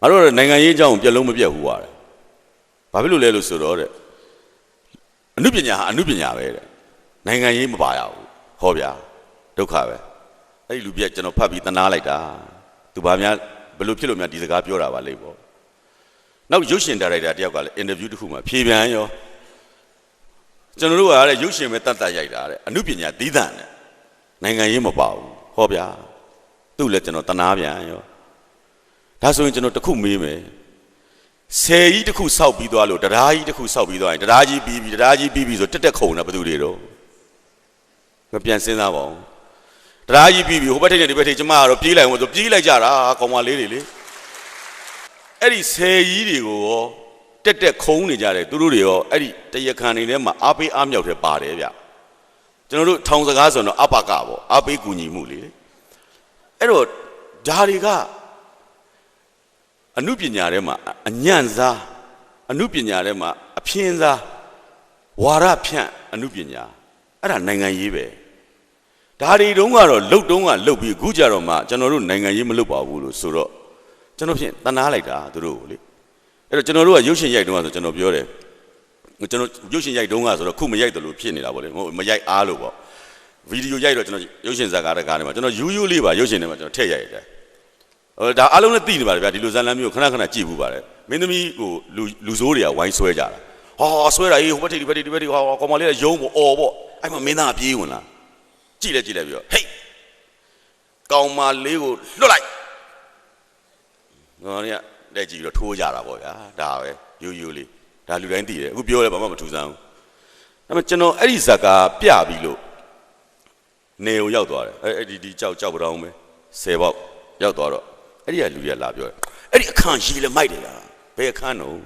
ငါတို့ကနိုင်ငံရေးအကြောင်းကိုပြက်လုံးမပြက်ဘူးပါတယ်ဘာဖြစ်လို့လဲလို့ဆိုတော့တဲ့အနုပညာဟာအနုပညာပဲတဲ့နိုင်ငံရေးမပါရဘူးဟောဗျာဒုက္ခပဲအဲ့ဒီလူပြက်ကျွန်တော်ဖတ်ပြီးတနာလိုက်တာသူဘာများဘယ်လိုဖြစ်လို့များဒီစကားပြောတာပါလိမ့်ပေါ့နောက်ရုပ်ရှင်ဒါရိုက်တာတယောက်ကလည်းအင်တာဗျူးတစ်ခုမှာဖြေပြန်ရောကျွန်တော်တို့ကလည်းရုပ်ရှင်ပဲတတ်တတ်ရိုက်တာတဲ့အနုပညာသီးသန့်တဲ့နိုင်ငံရေးမပါဘူးဟောဗျာသူ့လည်းကျွန်တော်တနာပြန်ရော ဒါဆိုရင်ကျွန်တော်တစ်ခုမေးမယ်ဆယ်ကြီးတစ်ခုစောက်ပြီးသွားလို့တရားကြီးတစ်ခုစောက်ပြီးသွားရင်တရားကြီးပြီးပြီးတရားကြီးပြီးပြီးဆိုတက်တက်ခုံတာဘယ်သူတွေတော့ငါပြန်စဉ်းစားပါဦးတရားကြီးပြီးပြီးဟိုဘက်ထိပ်နဲ့ဒီဘက်ထိပ်ကျမကတော့ပြေးလိုက်အောင်ဆိုပြေးလိုက်ကြတာကောင်မလေးတွေလေအဲ့ဒီဆယ်ကြီးတွေကိုရောတက်တက်ခုံနေကြတယ်သူတို့တွေရောအဲ့ဒီတရခံနေထဲမှာအားပေးအားမြောက်တယ်ပါတယ်ဗျကျွန်တော်တို့ထောင်စကားဆိုတော့အပကပေါ့အားပေးကူညီမှုလေအဲ့တော့ဓာတွေက အနုပညာထဲမှာအညံ့စားအနုပညာထဲမှာအဖြင်းစားဝါရဖြန့်အနုပညာအဲ့ဒါနိုင်ငံရေးပဲဒါတွေတုန်းကတော့လှုပ်တုန်းကလှုပ်ပြီးအခုကြတော့မှကျွန်တော်တို့နိုင်ငံရေးမလှုပ်ပါဘူးလို့ဆိုတော့ကျွန်တော်ဖြင့်တနာလိုက်တာသူတို့ကိုလေအဲ့တော့ကျွန်တော်တို့ကရုပ်ရှင်ရိုက်တုန်းကဆိုကျွန်တော်ပြောတယ်ကျွန်တော်ရုပ်ရှင်ရိုက်တုန်းကဆိုတော့ခုမရိုက်တယ်လို့ဖြစ်နေတာပေါ့လေမဟုတ်မရိုက်အားလို့ပေါ့ဗီဒီယိုရိုက်တော့ကျွန်တော်ရုပ်ရှင်ဇာတ်ကားတကားတွေမှာကျွန်တော်ယူးယူးလေးပါရုပ်ရှင်တွေမှာကျွန်တော်ထည့်ရိုက်ရတယ်ဟို ဒါအားလုံးလည်းသိနေပါတယ်ဗျာဒီလိုဇာတ်လမ်းမျိုးခဏခဏကြည့်ဘူးပါတယ်မင်းသမီးကိုလူလူဆိုးတွေကဝိုင်းဆွဲကြတာဟာဆွဲတာအေးဟိုဘက်ထိဒီဘက်ထိဒီဘက်ထိဟာကောင်မလေးကယုံပေါ့အော်ပေါ့အဲ့မှာမင်းသားပြေးဝင်လာကြည့်လဲကြည့်လဲပြီးတော့ဟေးကောင်မလေးကိုလွတ်လိုက်ငေါ်ရီကလက်ကြည့်ပြီးတော့ထိုးကြတာပေါ့ဗျာဒါပဲယိုယိုလေးဒါလူတိုင်းသိတယ်အခုပြောလဲဘာမှမထူဆန်းဘူးဒါပေမဲ့ကျွန်တော်အဲ့ဒီဇက်ကပြပြီးလို့နေုံရောက်သွားတယ်အဲ့ဒီဒီကြောက်ကြောက်ပတောင်းပဲ10ပေါက်ရောက်သွားတော့ အဲ့ဒီကလူတွေကလာပြောတယ်အဲ့ဒီအခန့်ရီလည်းမိုက်တယ်လားဘယ်အခန့်တော့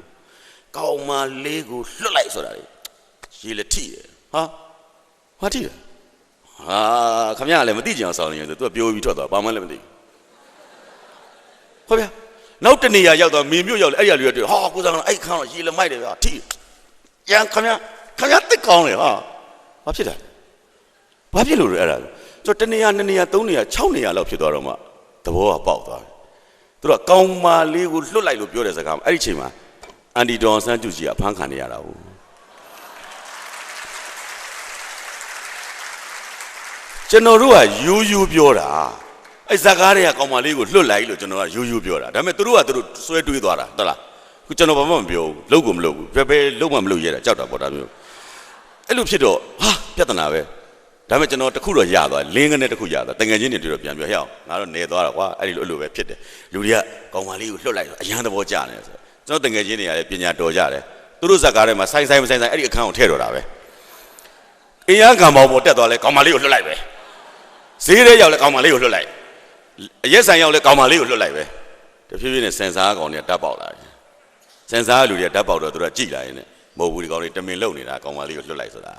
ကောင်မလေးကိုလွတ်လိုက်ဆိုတာလေရီလည်းထိတယ်ဟာဟာထိတယ်ဟာခမရလည်းမသိကြအောင်ဆောင်းနေတယ်သူကပြောပြီးထွက်သွားဘာမှလည်းမသိဘူးဟုတ်ဗျာနောက်တနေရာရောက်တော့မင်းမျိုးရောက်လေအဲ့ဒီကလူတွေဟာကိုစားကအဲ့ခန့်တော့ရီလည်းမိုက်တယ်ဗျာထိရန်ခမရခမရတက်ကောင်းလေဟာဘာဖြစ်တာဘာဖြစ်လို့လဲအဲ့ဒါကျွန်တော်တနေရာနှစ်နေရာသုံးနေရာ6နေရာလောက်ဖြစ်သွားတော့မှသဘောကပေါက်သွားတယ် သူတို့ကကောင်းမာလေးကိုလွတ်လိုက်လို့ပြောတဲ့စကားအဲ့ဒီချိန်မှာအန်တီဒေါ်ဆန်းကျူကြီးကဖမ်းခံနေရတာဟုတ်ကျွန်တော်တို့ကယူးယူးပြောတာအဲ့ဇာကားတွေကကောင်းမာလေးကိုလွတ်လိုက်လို့ကျွန်တော်ကယူးယူးပြောတာဒါပေမဲ့သူတို့ကသူတို့ဆွဲတွေးသွားတာဟုတ်လားခုကျွန်တော်ဘာမှမပြောဘူးလုံးကိုမလုပ်ဘူးဘယ်ဘယ်လုံးမှမလုပ်ရတာကြောက်တာပေါ့ဒါမျိုးအဲ့လိုဖြစ်တော့ဟာပြဿနာပဲ ဒါပေမဲ့ကျွန်တော်တခုတော့ရသွားလင်းကနေတခုရသွားတငယ်ချင်းတွေတွေ့တော့ပြန်ပြောဟဲ့အောင်ငါတော့နေသွားတာကွာအဲ့ဒီလိုအဲ့လိုပဲဖြစ်တယ်လူတွေကကောင်းပါလေးကိုလွတ်လိုက်တော့အရန်သဘောကျနေတယ်ဆိုကျွန်တော်တငယ်ချင်းတွေကလည်းပညာတော်ကြတယ်သူတို့ဇက်ကားထဲမှာဆိုင်ဆိုင်မဆိုင်ဆိုင်အဲ့ဒီအခန်းကိုထည့်တော်တာပဲအင်းရကံပေါင်းပေါ်တက်သွားလဲကောင်းပါလေးကိုလွတ်လိုက်ပဲဈေးထဲရောက်လဲကောင်းပါလေးကိုလွတ်လိုက်အရက်ဆိုင်ရောက်လဲကောင်းပါလေးကိုလွတ်လိုက်ပဲတဖြည်းဖြည်းနဲ့စင်စားကောင်တွေကတက်ပေါက်လာတယ်စင်စားလူတွေကတက်ပေါက်တော့သူတို့ကကြည်လာရင်ねမဟုတ်ဘူးဒီကောင်တွေတမင်လုံနေတာကောင်းပါလေးကိုလွတ်လိုက်ဆိုတာ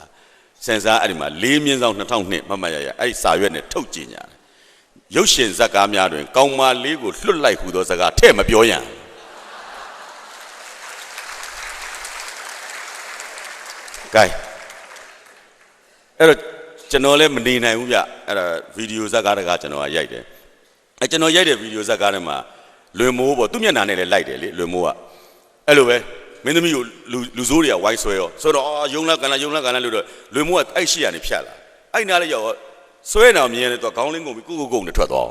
စင်စားအဲ့ဒီမှာ၄မြင်းဆောင်2002မှတ်မှတ်ရရအဲ့ဒီစာရွက်နဲ့ထုတ်ကြည့်ညာတယ်ရုပ်ရှင်ဇက်ကားများတွင် ကောင်းမာလေးကိုလွတ်လိုက်ဟူသောစကားထဲ့မပြောရန်ကဲအဲ့တော့ကျွန်တော်လည်းမနေနိုင်ဘူးဗျအဲ့ဒါဗီဒီယိုဇက်ကားတကားကျွန်တော်ကရိုက်တယ်အဲ့ကျွန်တော်ရိုက်တဲ့ဗီဒီယိုဇက်ကားထဲမှာလွင်မိုးပေါ့သူ့မျက်နှာနဲ့လည်းလိုက်တယ်လေလွင်မိုးကအဲ့လိုပဲ မင်းသမီးကိုလူလူဆိုးတွေကဝိုင်းဆွဲရောဆိုတော့အာယုံလာကန်လာယုံလာကန်လာလို့တော့လွင်မိုးကအဲ့ရှိရနေဖြတ်လာအဲ့နားလေးရောက်တော့ဆွဲနေအောင်မြင်ရတယ်သူကခေါင်းလင်းကုန်ပြီးကိုကိုကုန်းနဲ့ထွက်သွား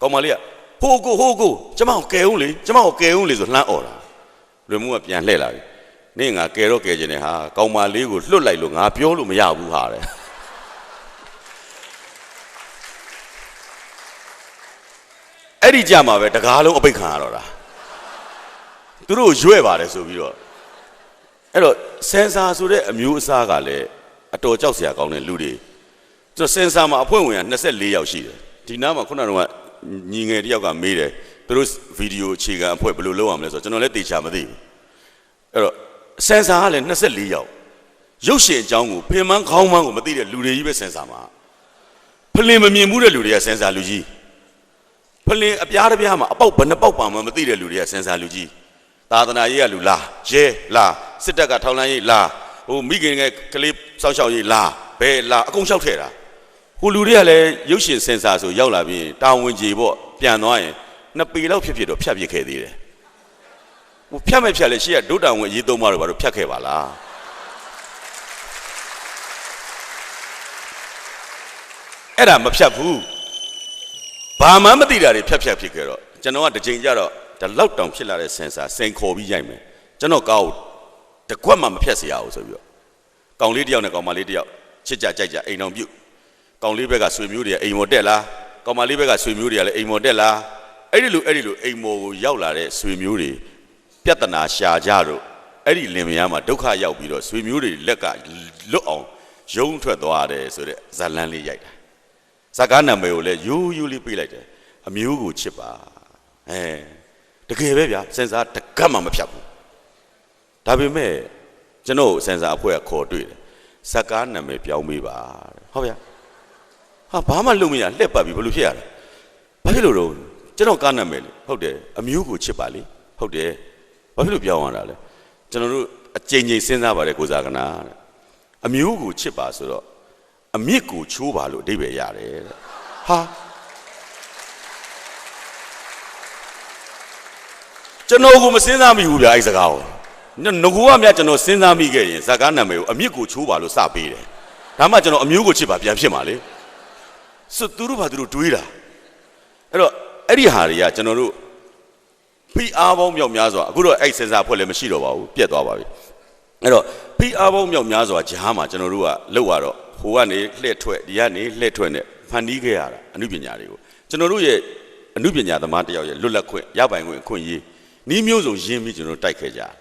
ကောင်မလေးကဟိုကိုဟိုကိုကျမကိုကယ်ဦးလေကျမကိုကယ်ဦးလေဆိုလှမ်းអော်တာလွင်မိုးကပြန်လှည့်လာပြီနင့်ငါကယ်တော့ကယ်ခြင်းနဲ့ဟာကောင်မလေးကိုလွတ်လိုက်လို့ငါပြောလို့မရဘူးဟာတဲ့အဲ့ဒီကြမှာပဲတကားလုံးအပိတ်ခံရတော့တာ သူတို့ရွဲ့ပါတယ်ဆိုပြီးတော့အဲ့တော့စင်ဆာဆိုတဲ့အမျိုးအစားကလည်းအတော်ကြောက်စရာကောင်းတဲ့လူတွေကျွန်တော်စင်ဆာမှာအဖွဲ့ဝင်က24ယောက်ရှိတယ်ဒီနားမှာခုနကတော့ညီငယ်တယောက်ကမေးတယ်သူတို့ဗီဒီယိုအခြေခံအဖွဲ့ဘယ်လိုလုပ်ရမလဲဆိုတော့ကျွန်တော်လည်းတေချာမသိဘူးအဲ့တော့စင်ဆာကလည်း24ယောက်ရုပ်ရှင်အကြောင်းကိုပင်မခေါင်းမန်းကိုမသိတဲ့လူတွေကြီးပဲစင်ဆာမှာဖလင်မမြင်ဘူးတဲ့လူတွေကစင်ဆာလူကြီးဖလင်အပြားတစ်ပြားမှာအပေါက်ဘယ်နှပေါက်ပါမှမသိတဲ့လူတွေကစင်ဆာလူကြီး သာသနာရေးကလူလားရဲလားစစ်တပ်ကထောက်လန်းရေးလားဟိုမိခင်ငယ်ကလေးစောက်ရှောက်ရေးလားဘယ်လားအကုန်လျှောက်ထဲတာဟိုလူတွေကလည်းရုပ်ရှင်စင်ဆာဆိုရောက်လာပြီးတာဝန်ကြီးပေါ့ပြန်သွားရင်နှစ်ပေလောက်ဖြစ်ဖြစ်တော့ဖြတ်ပစ်ခဲ့သေးတယ်ဟိုဖြတ်မဲ့ဖြတ်လဲရှေ့ကဒုတံဝင်အရေးသုံးပါတော့ဘာလို့ဖြတ်ခဲ့ပါလားအဲ့ဒါမဖြတ်ဘူးဘာမှမသိတာတွေဖြတ်ဖြတ်ဖြစ်ခဲ့တော့ကျွန်တော်ကတစ်ချိန်ကျတော့ ဒါလောက်တောင်ဖြစ်လာတဲ့ဆင်ဆာစိန်ခေါ်ပြီးရိုက်မယ်ကျွန်တော်ကောက်တကွက်မှမဖြတ်เสียရအောင်ဆိုပြီးတော့ကောင်လေးတစ်ယောက်နဲ့ကောင်မလေးတစ်ယောက်ချစ်ကြကြိုက်ကြအိမ်တော်ပြုတ်ကောင်လေးဘက်ကဆွေမျိုးတွေကအိမ်မော်တက်လာကောင်မလေးဘက်ကဆွေမျိုးတွေကလည်းအိမ်မော်တက်လာအဲ့ဒီလိုအဲ့ဒီလိုအိမ်မော်ကိုရောက်လာတဲ့ဆွေမျိုးတွေ ပြဿနာရှာကြတော့အဲ့ဒီလင်မယားမှာဒုက္ခရောက်ပြီးတော့ဆွေမျိုးတွေလက်ကလွတ်အောင်ယုံထွက်သွားတယ်ဆိုတဲ့ဇာလန်းလေးရိုက်တာဇာကားနာမည်ကိုလည်းယူးယူးလေးပေးလိုက်တယ်အမျိုးကိုချစ်ပါအဲ တကယ်ပဲဗျာစင်စားတကတ်မှမဖြတ်ဘူးဒါပေမဲ့ကျွန်တော်စင်စားအဖွဲ့ကခေါ်တွေ့တယ်ဇာကားနာမည်ပြောင်းပေးပါတဲ့ဟုတ်ဗျာဟာဘာမှလုပ်မရလှက်ပတ်ပြီဘယ်လိုဖြစ်ရလဲဘာဖြစ်လို့တော့ကျွန်တော်ကားနာမည်လေဟုတ်တယ်အမျိုးကိုချစ်ပါလေဟုတ်တယ်ဘာဖြစ်လို့ပြောင်းရတာလဲကျွန်တော်တို့အကြိမ်ကြိမ်စဉ်းစားပါတယ်ကိုစားကနာတဲ့အမျိုးကိုချစ်ပါဆိုတော့အမြစ်ကိုချိုးပါလို့အဓိပ္ပာယ်ရတယ်တဲ့ဟာ ကျွန်တော်ကိုမစဉ်းစားမိဘူးဗျာအဲ့စကားကိုငကူကမြကျွန်တော်စဉ်းစားမိခဲ့ရင်ဇာကားနာမည်ကိုအမြစ်ကိုချိုးပါလို့စပေးတယ်ဒါမှကျွန်တော်အမျိုးကိုချစ်ပါပြန်ဖြစ်မှာလေစွသူတို့ဘာသူတို့တွေးတာအဲ့တော့အဲ့ဒီဟာတွေကကျွန်တော်တို့ဖိအားပေါင်းမြောက်များစွာအခုတော့အဲ့စင်စာဖွဲ့လည်းမရှိတော့ပါဘူးပြက်သွားပါပြီအဲ့တော့ဖိအားပေါင်းမြောက်များစွာဂျားမှာကျွန်တော်တို့ကလောက်ရတော့ဟိုကနေလှည့်ထွက်ဒီကနေလှည့်ထွက်နဲ့ဖန်တီးခဲ့ရတာအမှုပညာတွေကိုကျွန်တော်တို့ရဲ့အမှုပညာသမားတယောက်ရဲ့လွတ်လပ်ခွင့်ရပိုင်ခွင့်အခွင့်အရေး နီးမျိုးစုံရင်းပြီးကျွန်တော်တို့တိုက်ခဲ့ကြတယ်